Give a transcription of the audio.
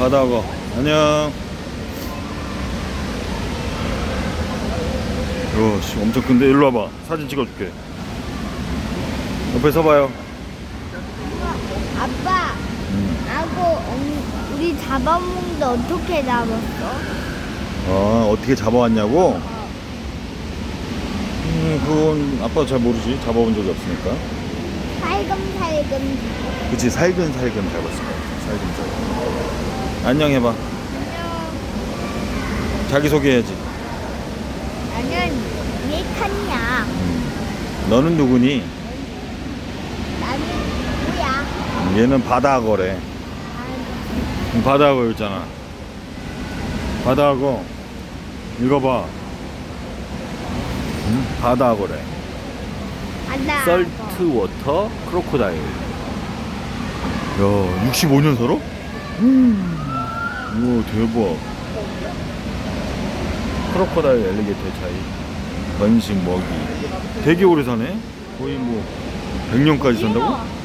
바다거 안녕. 요, 씨, 엄청 큰데? 일로 와봐. 사진 찍어줄게. 옆에 서봐요. 아빠, 음. 하고 언- 우리 잡아먹는데 어떻게 잡았어? 아 어떻게 잡아왔냐고? 음 그건 아빠 잘 모르지. 잡아본 적이 없으니까. 살금살금. 그치 살근살근 잡았을 거야. 살근살근 안녕 해봐 안녕. 자기 소개해야지 나는 메칸이야. 너는 누구니? 나는 뭐야? 얘는 바다거래 아, 바다거 있잖아 바다거 읽어봐 응? 바다거래 바다. 썰트 워터 크로코다일 야 65년 살아? 우와 대박. 크로코다일 엘리게이터 차이. 번식 먹이. 되게 오래 사네? 거의 뭐 100년까지 산다고?